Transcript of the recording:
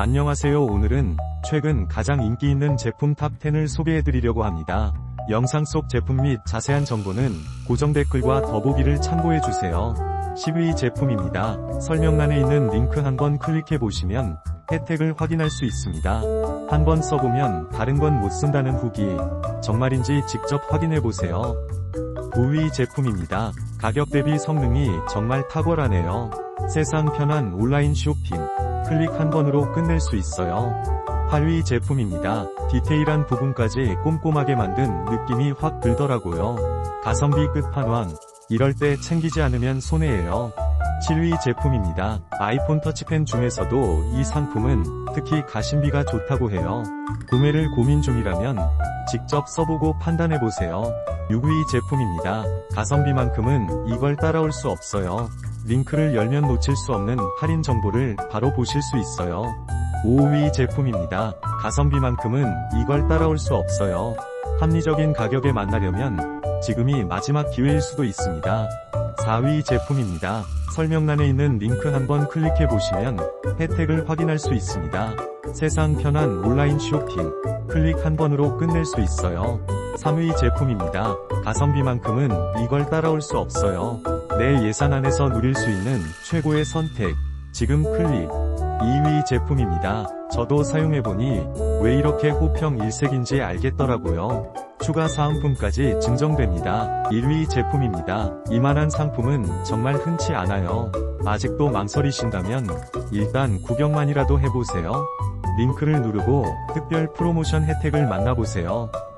안녕하세요 오늘은 최근 가장 인기 있는 제품 탑10을 소개해드리려고 합니다. 영상 속 제품 및 자세한 정보는 고정 댓글과 더보기를 참고해주세요. 10위 제품입니다. 설명란에 있는 링크 한번 클릭해보시면 혜택을 확인할 수 있습니다. 한번 써보면 다른 건 못 쓴다는 후기 정말인지 직접 확인해보세요. 9위 제품입니다. 가격 대비 성능이 정말 탁월하네요. 세상 편한 온라인 쇼핑 클릭 한 번으로 끝낼 수 있어요. 8위 제품입니다. 디테일한 부분까지 꼼꼼하게 만든 느낌이 확 들더라고요. 가성비 끝판왕. 이럴 때 챙기지 않으면 손해예요. 7위 제품입니다. 아이폰 터치펜 중에서도 이 상품은 특히 가심비가 좋다고 해요. 구매를 고민 중이라면 직접 써보고 판단해보세요. 6위 제품입니다. 가성비만큼은 이걸 따라올 수 없어요. 링크를 열면 놓칠 수 없는 할인 정보를 바로 보실 수 있어요. 5위 제품입니다. 가성비만큼은 이걸 따라올 수 없어요. 합리적인 가격에 만나려면 지금이 마지막 기회일 수도 있습니다. 4위 제품입니다. 설명란에 있는 링크 한번 클릭해 보시면 혜택을 확인할 수 있습니다. 세상 편한 온라인 쇼핑 클릭 한 번으로 끝낼 수 있어요. 3위 제품입니다. 가성비만큼은 이걸 따라올 수 없어요. 내 예산 안에서 누릴 수 있는 최고의 선택. 지금 클릭. 2위 제품입니다. 저도 사용해보니 왜 이렇게 호평 일색인지 알겠더라고요. 추가 사은품까지 증정됩니다. 1위 제품입니다. 이만한 상품은 정말 흔치 않아요. 아직도 망설이신다면 일단 구경만이라도 해보세요. 링크를 누르고 특별 프로모션 혜택을 만나보세요.